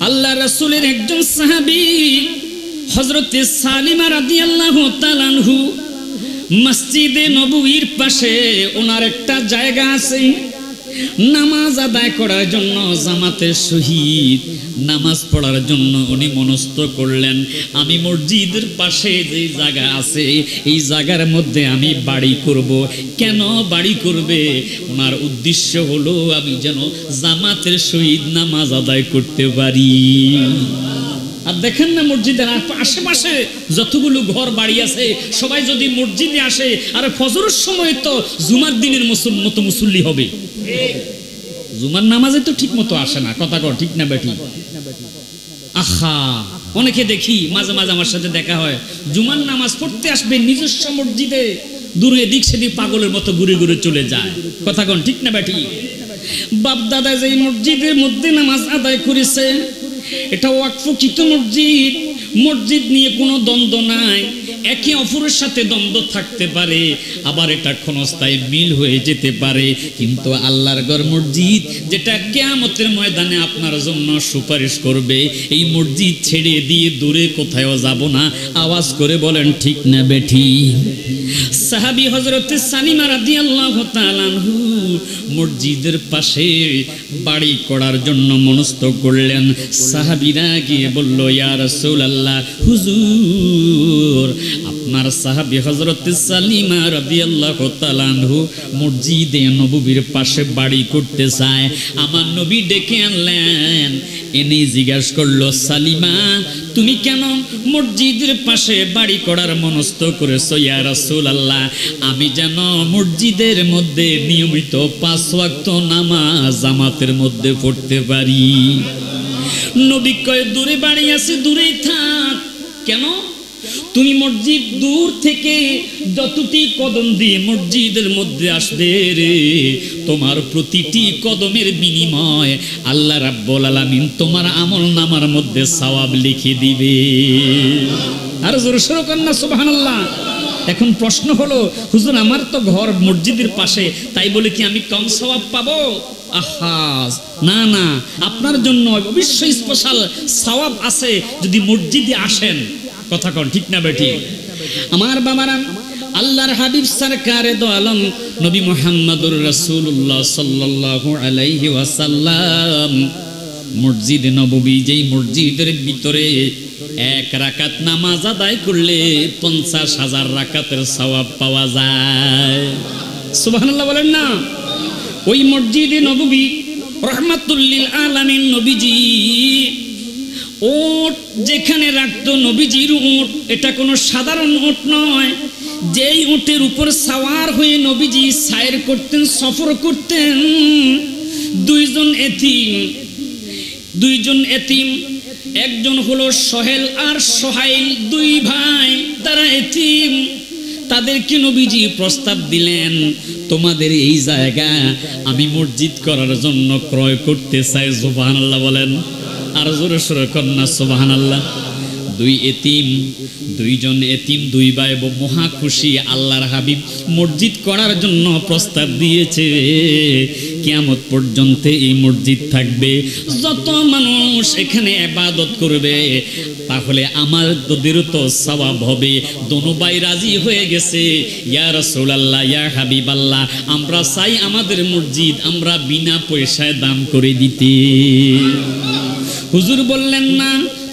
আল্লাহ রসুলের একজন সাহাবি হজরতে সালিমা রাদি আল্লাহ তালানহু মসজিদে নবুইর পাশে ওনার একটা জায়গা আছে। নামাজ আদায় করার জন্য জামাতের সহিত নামাজ পড়ার জন্য উনি মনস্থ করলেন। আমি মসজিদের পাশে যে জায়গা আছে, এই জায়গার মধ্যে আমি বাড়ি করব। কেন বাড়ি করবে? ওনার উদ্দেশ্য হলো, আমি যেন জামাতের সহিত নামাজ আদায় করতে পারি। আর দেখেন না মসজিদের আশেপাশে যতগুলো ঘর বাড়ি আছে, সবাই যদি মসজিদে আসে, আর ফজরের সময় তো জুমার দিনের মতো মুসল্লি হবে। জুমার নামাজে তো ঠিক মতো আসে না, কথা কর ঠিক না বেঠি আহা, অনেকে দেখি মাঝে মাঝে আমার সাথে দেখা হয়, জুমার নামাজ পড়তে আসবে নিজস্ব মসজিদে, দূরে দিক সেদিক পাগলের মতো ঘুরে ঘুরে চলে যায়। কথা কন, ঠিক না বেঠি বাপ দাদা যে মসজিদের মধ্যে নামাজ আদায় করেছে, এটা ওয়াকফকিত মসজিদ। মসজিদ নিয়ে কোনো দ্বন্দ্ব নাই। একে অপরের সাথে দ্বন্দ্ব থাকতে পারে, আবার এটা ক্ষণস্থায়ী মিল হয়ে যেতে পারে। কিন্তু আল্লাহর গড় মসজিদ যেটা কেয়ামতের ময়দানে আপনার জন্য সুপারিশ করবে, এই মসজিদ ছেড়ে দিয়ে দূরে কোথাও যাব না। আওয়াজ করে বলেন, ঠিক না বেঠি। সাহাবি হজরত সালিমা তাআলা আনহু মসজিদের পাশে বাড়ি করার জন্য মনস্থ করলেন। সাহাবিরা গিয়ে বলল, ইয়া রাসূলুল্লাহ হুজুর, আপনার সাহাবি হজরত সালিমা রাদিয়াল্লাহু তাআলা আনহু মসজিদে নববীর পাশে বাড়ি করতে চায়। আমার নবী ডেকে আনলেন, এনে জিজ্ঞাসা করল, সালিমা, তুমি কেন মসজিদের পাশে বাড়ি করার মনস্থ করেছ, ইয়া রাসূলুল্লাহ? আমি যেন মসজিদের মধ্যে নিয়মিত পাঁচ ওয়াক্ত নামাজ জামাতের মধ্যে পড়তে পারি। নবী কয়, দূরে বাড়ি আছে, দূরেই থাক। কেন? তুমি মসজিদ দূর থেকে যতটি কদম দিয়ে মসজিদের মধ্যে আসবে রে, তোমার প্রতিটি কদমের বিনিময় আল্লাহ রাব্বুল আলামিন তোমার আমল নামার মধ্যে সওয়াব লিখে দিবে। আর জোর সরো কন্যা, সুবহানাল্লাহ। এখন প্রশ্ন হলো, হুজুর, আমার তো ঘর মসজিদের পাশে, তাই বলে কি আমি কম সওয়াব পাবো? না না, আপনার জন্য অবশ্যই স্পেশাল সওয়াব আছে যদি মসজিদে আসেন। কথা কন, ঠিক না বেটি আমার বাবারা, আল্লাহর হাবিব সরকারে দো আলম নবী মোহাম্মদুর রাসূলুল্লাহ সাল্লাল্লাহু আলাইহি ওয়াসাল্লাম। মসজিদে নববী, যেই মসজিদের ভিতরে এক রাকাত নামাজ আদায় করলে পঞ্চাশ হাজার রাকাতের সওয়াব পাওয়া যায়। সুবহানাল্লাহ বলেন না? ওই মসজিদে নববী, রহমাতুল্লিল আলামিন নবীজি, ওট যেখানে রাখতো নবীজির উট এটা কোনো সাধারণ উট নয়। যেই উটের উপর সাওয়ার হয়ে নবীজি সায়ের করতেন, সফর করতেন, দুইজন এতিম দুইজন এতিম, একজন হলো সোহেল আর সোহাইল দুই ভাই, তারা এতিম। তাদেরকে নবীজি প্রস্তাব দিলেন, তোমাদের এই জায়গা আমি মসজিদ করার জন্য ক্রয় করতে চাই জোবাহান আল্লাহ বলেন। আর জোরে সোরে কন্যা সোবাহান আল্লাহ দুই এতিম, দুইজন এতিম, দুই ভাই মহা খুশি আল্লাহর হাবিব মসজিদ করার জন্য প্রস্তাব দিয়েছে। কিয়ামত পর্যন্ত এই মসজিদ থাকবে, যত মানুষ এখানে আবাদত করবে, তাহলে আমার তোদেরও তো সওয়াব হবে। দোনো ভাই রাজি হয়ে গেছে, ইয়া রাসূলুল্লাহ, ইয়া হাবিবাল্লাহ, আমরা চাই আমাদের মসজিদ আমরা বিনা পয়সায় দাম করে দিতে। হুজুর বললেন, না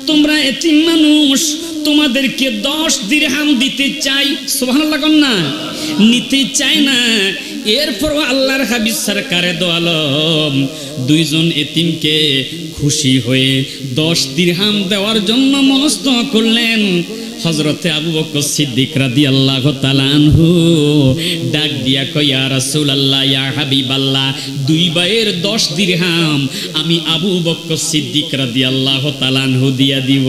তোমরা এতিম মানুষ, তোমাদেরকে দশ দিরহাম দিতে চাই। লাগান না? নিতে চাই না। এরপর আল্লাহর হাবিজ সরকারে দোয়ালম। দুইজন এতিমকে খুশি হয়ে দশ দিরহাম দেওয়ার জন্য মনস্থ করলেন। হজরতে আবু বকর সিদ্দিক রাদি আল্লাহ তালানহু ডাক দিয়া কয়া রাসুল আল্লাহ ইয়া হাবিব আল্লাহ দুই ভাইয়ের দশ দিরহাম আমি আবু বকর সিদ্দিক রাদি আল্লাহ তালানহু দিয়া দিব।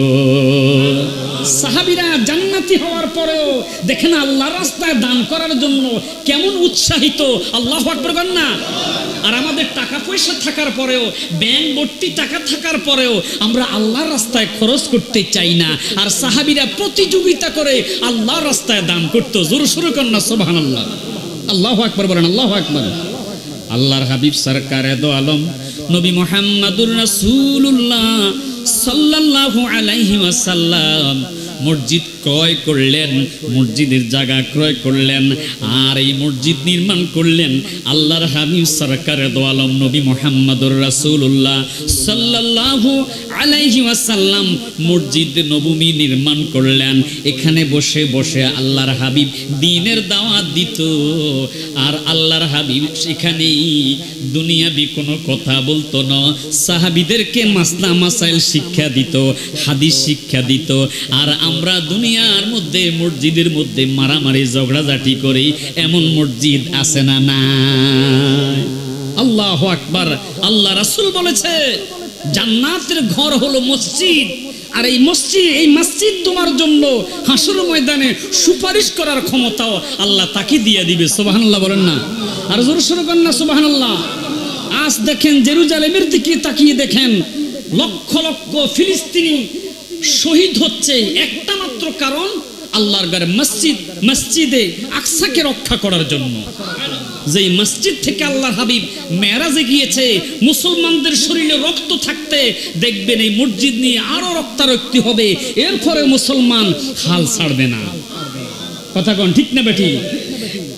সাহাবিরা জান্নাতি হওয়ার পরেও দেখেন আল্লাহ রাস্তায় দান করার জন্য কেমন উৎসাহিত। আল্লাহ আকবর না। আর আমাদের টাকা পয়সা থাকার পরেও, ব্যাংক ভর্তি টাকা থাকার পরেও আমরা আল্লাহর রাস্তায় খরচ করতে চাই না। আর সাহাবিরা প্রতিযোগিতা করে আল্লাহর রাস্তায় দান করতো। জোর শুরু না সোভান আল্লাহ আল্লাহ আকবর বলেন, আল্লাহ আকবর। আল্লাহর হাবিব সরকার এদ আলম, নবী মোহাম্মদুর রাসূলুল্লাহ সাল্লাল্লাহু আলাইহি ওয়াসাল্লাম। মসজিদ ক্রয় করলেন, মসজিদের জায়গা ক্রয় করলেন, আর এই মসজিদ নির্মাণ করলেন আল্লাহর হাবিব সরকারের দোয়ালম নবী মোহাম্মদুর রাসূলুল্লাহ সাল্লাল্লাহু আলাইহি ওয়াসাল্লাম মসজিদ নবমী নির্মাণ করলেন। এখানে বসে বসে আল্লাহর হাবিব দিনের দাওয়াত দিত। আর আল্লাহর হাবিব সেখানেই দুনিয়াবি কোনো কথা বলতো না। সাহাবিদেরকে মাসলা মাসাইল শিক্ষা দিত, হাদিস শিক্ষা দিত। আর আমরা দুনিয়ার মধ্যে, মসজিদের মধ্যে মারামারি, ঝগড়াঝাটি করি, এমন মসজিদ আছে না না আল্লাহ আকবার। আল্লাহ রাসুল বলেছে, জান্নাতের ঘর হলো মসজিদ। আর এই মসজিদ এই মসজিদ তোমার জন্য হাসুর ময়দানে সুপারিশ করার ক্ষমতাও আল্লাহ তাকে দিয়ে দিবে। সুবহানাল্লাহ বলেন না। আর জোর শুরু করেন না সুবহানাল্লাহ। আজ দেখেন জেরুজালেমের দিকে তাকিয়ে দেখেন লক্ষ লক্ষ ফিলিস্তিনি শহীদ হচ্ছে। একটা মাত্র কারণ, আল্লাহর ঘরে মসজিদ, মসজিদে আকসাকে রক্ষা করার জন্য। যেই মসজিদ থেকে আল্লাহ হাবিব মেরাজে গিয়েছে, মুসলমানদের শরীরে রক্ত থাকতে দেখবেন এই মসজিদ নিয়ে আরও রক্তারক্তি হবে, এরপরে মুসলমান হাল ছাড়বে না। কথা কোন, ঠিক না বেটি?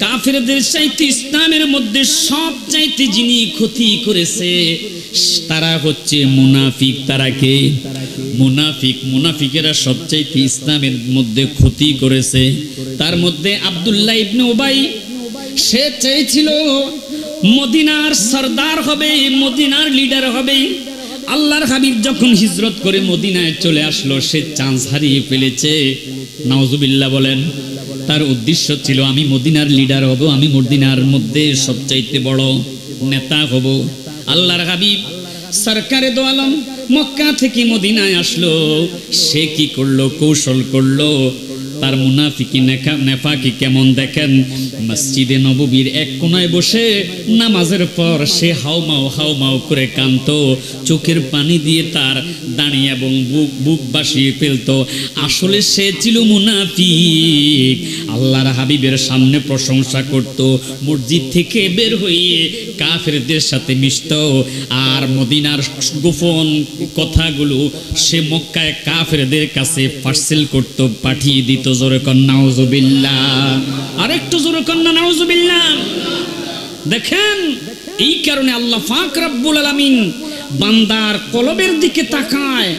কাফেরদের চাইতে ইসলামের মধ্যে সব চাইতে যিনি ক্ষতি করেছে, তারা হচ্ছে মুনাফিক। তারা কে? মুনাফিক। মুনাফিকেরা সবচাইতে ইসলামের মধ্যে ক্ষতি করেছে। তার মধ্যে আব্দুল্লাহ ইবনে উবাই সে চেয়েছিল মদিনার সর্দার হবে, মদিনার লিডার হবে। আল্লাহর হাবিব যখন হিজরত করে মদিনায় চলে আসলো, সে চান্স হারিয়ে ফেলেছে। নাওজুবিল্লাহ বলেন, তার উদ্দেশ্য ছিল, আমি মদিনার লিডার হব, আমি মদিনার মধ্যে সবচাইতে বড় নেতা হব। আল্লাহর হাবিব সরকারে দোয়ালম মক্কা থেকে মদিনায় আসলো। সে কি করল, কৌশল করল? তার মুনাফিকি নেফাকি কেমন দেখেন? মসজিদে নববীর এক কোনায় বসে নামাজের পর সে হাউমাও হাউমাও করে কান্ত চোখের পানি দিয়ে তার দাঁড়িয়ে এবং বুক বুক বাসিয়ে ফেলতো। আসলে সে ছিল মুনাফিক। আল্লাহর হাবিবের সামনে প্রশংসা করত, মসজিদ থেকে বের হয়ে কাফেরদের সাথে মিশত। আর মদিনার গোপন কথাগুলো সে মক্কায় কাফেরদের কাছে পার্সেল করত, পাঠিয়ে দিত। জোরে কন্যা আরেকটু দেখেন, এই কারণে আল্লাহ রাব্বুল বান্দার কলবের দিকে তাকায়।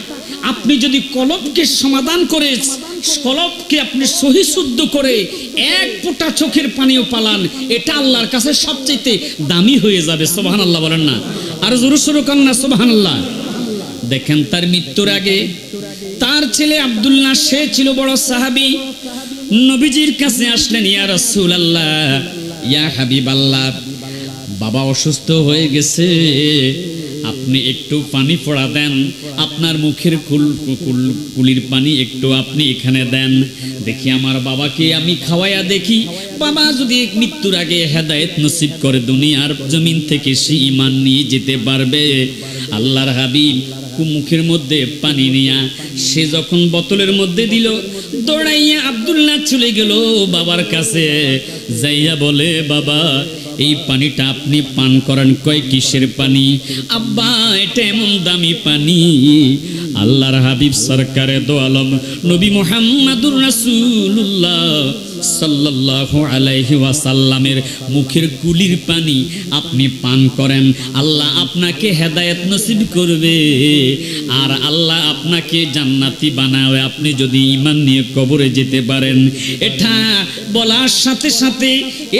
আপনি যদি কলবকে সমাধান করে, কলবকে আপনি সহি শুদ্ধ করে এক ফোঁটা চোখের পানিও পালান, এটা আল্লাহর কাছে সবচেয়ে দামি হয়ে যাবে। সোবাহান আল্লাহ বলেন না। আর জোরে সরু কান্না সোবাহান আল্লাহ দেখেন তার মৃত্যুর আগে তার ছেলে আব্দুল্লাহ সে ছিল বড় সাহাবি। নবীজির কাছে আসলেন, ইয়া রাসূল আল্লাহ ইয়া হাবিব আল্লাহ বাবা অসুস্থ হয়ে গেছে, আপনি একটু পানি পড়া দেন, আপনার মুখের কুল কুল, কুলির পানি একটু আপনি এখানে দেন, দেখি আমার বাবাকে আমি খাওয়াইয়া দেখি, বাবা যদি মৃত্যুর আগে হেদায়েত নসিব করে দুনিয়ার জমিন থেকে সে ইমান নিয়ে যেতে পারবে, আল্লাহর হাবিব মুখের মধ্যে পানি নিয়া সে যখন বোতলের মধ্যে দিল, দৌড়াইয়া আব্দুল্লাহ চলে গেল বাবার কাছে। যাইয়া বলে, বাবা, এই পানিটা আপনি পান করেন কয় কিসের পানি? আব্বা, এটা এমন দামি পানি আল্লাহর হাবিব সরকারে দো আলম, নবী মোহাম্মদুর রাসূলুল্লাহ সাল্লাল্লাহু আলাইহি ওয়াসাল্লামের মুখের কুলির পানি আপনি পান করেন। আল্লাহ আপনাকে হেদায়েত নসিব করবে। আর আল্লাহ আপনাকে জান্নাতি বানাবে। আপনি যদি ঈমান নিয়ে কবরে যেতে পারেন। এটা বলার সাথে সাথে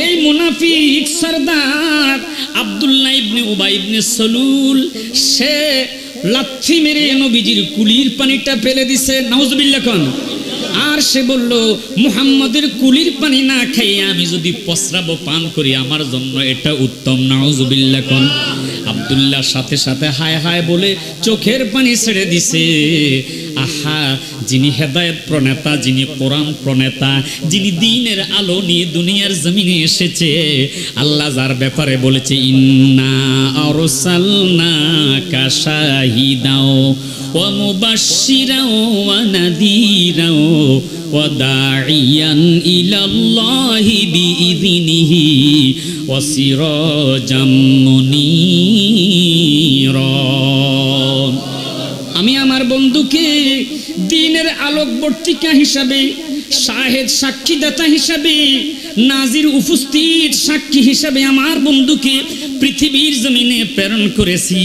এই মুনাফিক সরদার আব্দুল্লাহ ইবনে উবাই ইবনে সলুল, সে লাথি মেরে নবীজির কুলির পানিটা ফেলে দিছে নাউজবিল্লা খান আর সে বলল, মুহাম্মদের কুলির পানি না খাইয়ে আমি যদি পসরাবো, পান করি, আমার জন্য এটা উত্তম নাউজবিল্লা কোন। আব্দুল্লাহ সাথে সাথে হায় হায় বলে চোখের পানি ছেড়ে দিছে। আহা, যিনি হেদায়েত প্রণেতা, যিনি কোরআন প্রণেতা, যিনি দিনের আলো নিয়ে দুনিয়ার জমিনে এসেছে, আল্লাহ যার ব্যাপারে বলেছে, ইন্না আরসালনা কাশাহিদাও নাদিরাও দাইয়ান ইলাল্লাহি বিইذনিহি ওয়া সিরাজাম মুনীরা আমি আমার বন্ধুকে দিনের আলোকবর্তিকা হিসাবে, শাহেদ সাক্ষীদাতা হিসাবে, নাজির উপস্থিত সাক্ষী হিসাবে আমার বন্ধুকে পৃথিবীর জমিনে প্রেরণ করেছি।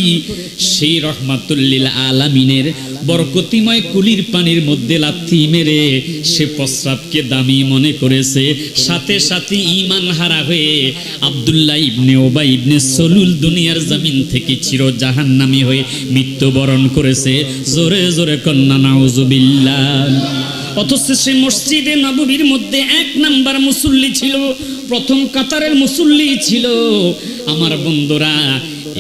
সেই রহমাতুল্লিল আলামিনের বরকতিময় কুলির পানির মধ্যে লাথি মেরে সে প্রস্রাবকে দামি মনে করেছে। সাথে সাথে ইমান হারা হয়ে আব্দুল্লাহ ইবনে ওবা ইবনে সলুল দুনিয়ার জমিন থেকে চির জাহান্নামী হয়ে মৃত্যুবরণ করেছে। জোরে জোরে কন্যা অথচ সে মসজিদে নববীর মধ্যে এক নাম্বার মুসল্লি ছিল। প্রথম কাতারের মুসল্লি ছিল। আমার বন্ধুরা,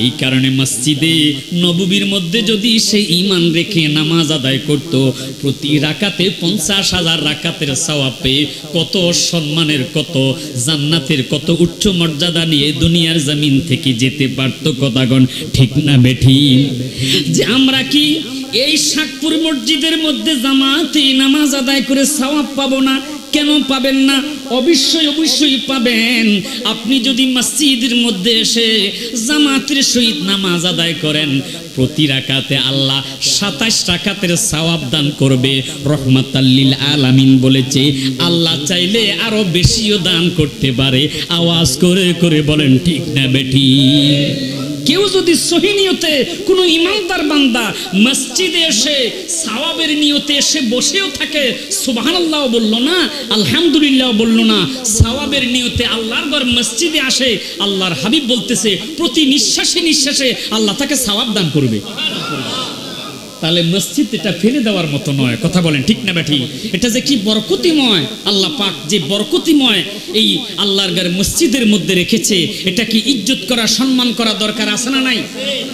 এই কারণে মসজিদে নববীর মধ্যে যদি সে ইমান রেখে নামাজ আদায় করত, প্রতি রাকাতে পঞ্চাশ হাজার রাকাতের সওয়াব পেয়ে কত সম্মানের, কত জান্নাতের, কত উচ্চ মর্যাদা নিয়ে দুনিয়ার জমিন থেকে যেতে পারতো কথাগণ ঠিক না বেঠি যে আমরা কি এই শাকপুর মসজিদের মধ্যে জামাতে নামাজ আদায় করে সওয়াব পাবো না, কেন পাবেন না? অবশ্যই অবশ্যই পাবেন। আপনি যদি মসজিদের মধ্যে এসে জামাতের সহিত নামাজ আদায় করেন, প্রতি রাকাতে আল্লাহ সাতাশ রাকাতের সওয়াব দান করবে। রহমাতাল্লিল আলামিন বলেছে, আল্লাহ চাইলে আরও বেশিও দান করতে পারে। আওয়াজ করে করে বলেন, ঠিক না বেটি কেউ যদি সহি নিয়তে কোনো ইমানদার বান্দা মসজিদে এসে সাওয়াবের নিয়তে এসে বসেও থাকে সুবহানাল্লাহ বলল না আলহামদুলিল্লাহ বলল না। সাওয়াবের নিয়তে আল্লাহর ঘর মসজিদে আসে, আল্লাহর হাবিব বলতেছে, প্রতি নিঃশ্বাসে নিঃশ্বাসে আল্লাহ তাকে সাওয়াব দান করবে। তাহলে মসজিদ এটা ফেলে দেওয়ার মতো নয়। কথা বলেন, ঠিক না ব্যাঠি? এটা যে কি বরকতিময়? আল্লাহ পাক যে বরকতিময় এই আল্লাহর গার মসজিদের মধ্যে রেখেছে, এটা কি ইজ্জত করা, সম্মান করা দরকার আছে না নাই?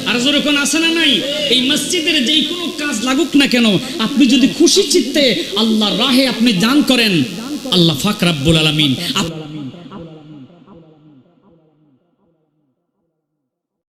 আর যেরকম আছে না নাই? এই মসজিদের যেই কোনো কাজ লাগুক না কেন, আপনি যদি খুশি চিত্তে আল্লাহর রাহে আপনি দান করেন, আল্লাহ ফাক আলামিন আপ-